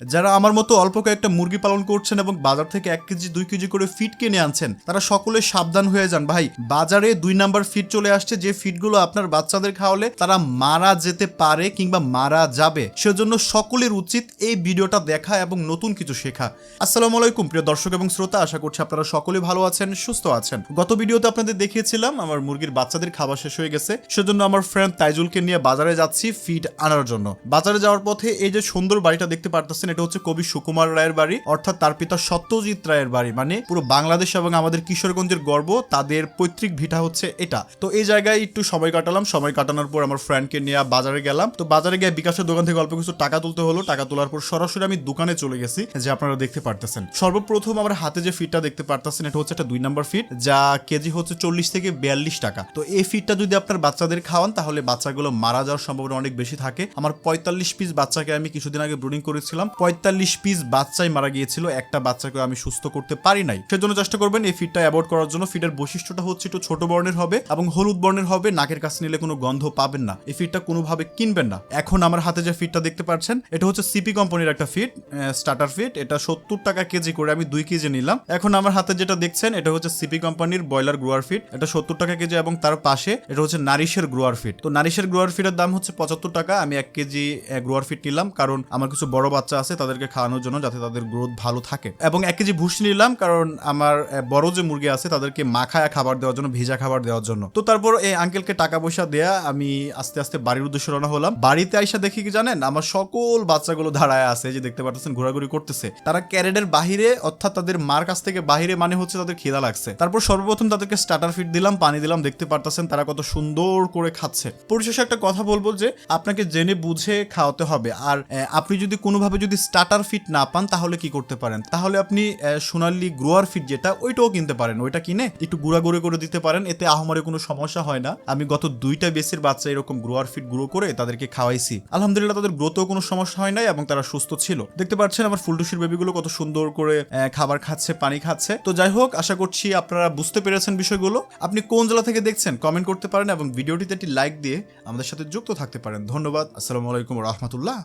যারা আমার মতো অল্প কয়েকটা মুরগি পালন করছেন এবং বাজার থেকে এক কেজি, দুই কেজি করে ফিট কিনে আনছেন, তারা সকলে সাবধান হয়ে যান। ভাই, বাজারে দুই নাম্বার ফিট চলে আসছে, যে ফিটগুলো আপনার বাচ্চাদের খাওয়ালে তারা মারা যেতে পারে কিংবা মারা যাবে। সেজন্য সকলের উচিত এই ভিডিওটা দেখা এবং নতুন কিছু শেখা। আসসালামু আলাইকুম, প্রিয় দর্শক এবং শ্রোতা, আশা করছি আপনারা সকলে ভালো আছেন, সুস্থ আছেন। গত ভিডিওতে আপনাদের দেখিয়েছিলাম, আমার মুরগির বাচ্চাদের খাবার শেষ হয়ে গেছে। সেজন্য আমার ফ্রেন্ড তাইজুলকে নিয়ে বাজারে যাচ্ছি ফিড আনার জন্য। বাজারে যাওয়ার পথে এই যে সুন্দর বাড়িটা দেখতে পারতেছেন এটা হচ্ছে কবি সুকুমার রায়ের বাড়ি, অর্থাৎ তার পিতা সত্যজিৎ রায়ের বাড়ি মানে পুরো বাংলাদেশ এবং আমাদের কিশোরগঞ্জের গর্ব, তাদের পৈতৃক ভিটা হচ্ছে এটা। তো এই জায়গায় একটু সময় কাটালাম, সময় কাটানোর পর আমার ফ্রেন্ডকে নিয়ে বাজারে গেলাম। তো বাজারে গিয়ে বিকাশের দোকান থেকে অল্প কিছু টাকা তুলতে হলো, টাকা তোলার পর সরাসরি আমি দোকানে চলে গেছি, যে আপনারা দেখতে পারতেছেন। সর্বপ্রথম আমার হাতে যে ফিটটা দেখতে পারতেছেন, এটা হচ্ছে একটা দুই নাম্বার ফিট যা কেজি হচ্ছে চল্লিশ থেকে বিয়াল্লিশ টাকা। তো এই ফিটটা যদি আপনার বাচ্চাদের খাওয়ান, তাহলে বাচ্চাগুলো মারা যাওয়ার সম্ভাবনা অনেক বেশি থাকে। আমার পঁয়তাল্লিশ পিস বাচ্চাকে আমি কিছুদিন আগে ব্রুডিং করেছিলাম পঁয়তাল্লিশ পিস বাচ্চাই মারা গিয়েছিল। একটা বাচ্চাকে আমি সুস্থ করতে পারি নাই। সেজন্য চেষ্টা করবেন এই ফিটটা অ্যাভয়েড করার জন্য। ফিটের বৈশিষ্ট্যটা হচ্ছে একটু ছোট বর্ণের হবে এবং হলুদ বর্ণের হবে। নাকের কাছে নিলে কোনো গন্ধ পাবেন না। এই ফিটটা কোনোভাবে কিনবেন না। এখন আমার হাতে যে ফিটটা দেখতে পাচ্ছেন, এটা হচ্ছে সিপি কোম্পানির একটা ফিট স্টার্টার ফিট এটা সত্তর টাকা কেজি করে আমি দুই কেজি নিলাম। এখন আমার হাতে যেটা দেখছেন, এটা হচ্ছে সিপি কোম্পানির ব্রয়লার গ্রোয়ার ফিট এটা সত্তর টাকা কেজি এবং তার পাশে এটা হচ্ছে নারিশের গ্রোয়ার ফিট তো নারিশের গ্রোয়ার ফিটের দাম হচ্ছে পঁচাত্তর টাকা। আমি এক কেজি গ্রোয়ার ফিট নিলাম। কারণ আমার কিছু বড় বাচ্চা তাদেরকে খাওয়ানোর জন্য যাতে তাদের গ্রোথ ভালো থাকে। এবং এক কেজি ভুসি নিলাম কারণ আমার বড় যে মুরগি আছে তাদেরকে মাখায়া খাবার দেওয়ার জন্য, ভেজা খাবার দেওয়ার জন্য। তো তারপর এই আঙ্কেলকে টাকা পয়সা দেয়া আমি আস্তে আস্তে বাড়ির উদ্দেশ্যে রওনা হলাম। বাড়িতে আইসা দেখি কি জানেন, আমার সকল বাচ্চাগুলো দাঁড়ায় আছে যে দেখতে পাচ্ছেন ঘোরাঘুরি করতেছে। তারা ক্যারেটের বাহিরে, অর্থাৎ তাদের মার কাছ থেকে বাহিরে মানে হচ্ছে তাদের খিদা লাগছে। তারপর সর্বপ্রথম তাদেরকে স্টার্টার ফিট দিলাম, পানি দিলাম, দেখতে পারতেছেন তারা কত সুন্দর করে খাচ্ছে। পরিশেষে একটা কথা বলব যে, আপনাকে জেনে বুঝে খাওয়াতে হবে। আর আপনি যদি কোনোভাবে যদি স্টার্টার ফিট না পান, তাহলে কি করতে পারেন? তাহলে আপনি সোনালী গ্রোয়ার ফিট যেটা, ওইটাও কিনতে পারেন। ওইটা কিনে একটু গুঁড়া গুঁড়ো করে দিতে পারেন, এতে আহমারে কোনো সমস্যা হয় না। আমি গত দুইটা বেসের বাচ্চা এরকম গ্রোয়ার ফিট গুঁড়ো করে তাদেরকে খাওয়াইছি। আলহামদুলিল্লাহ, তাদের গ্রোথেও কোনো সমস্যা হয় নাই এবং তারা সুস্থ ছিল। দেখতে পাচ্ছেন আমার ফুলটুসির বেবিগুলো কত সুন্দর করে খাবার খাচ্ছে, পানি খাচ্ছে। তো যাই হোক, আশা করছি আপনারা বুঝতে পেরেছেন বিষয়গুলো। আপনি কোন জেলা থেকে দেখছেন কমেন্ট করতে পারেন এবং ভিডিওটিতে একটি লাইক দিয়ে আমাদের সাথে যুক্ত থাকতে পারেন। ধন্যবাদ। আসসালামু আলাইকুম রহমতুল্লাহ।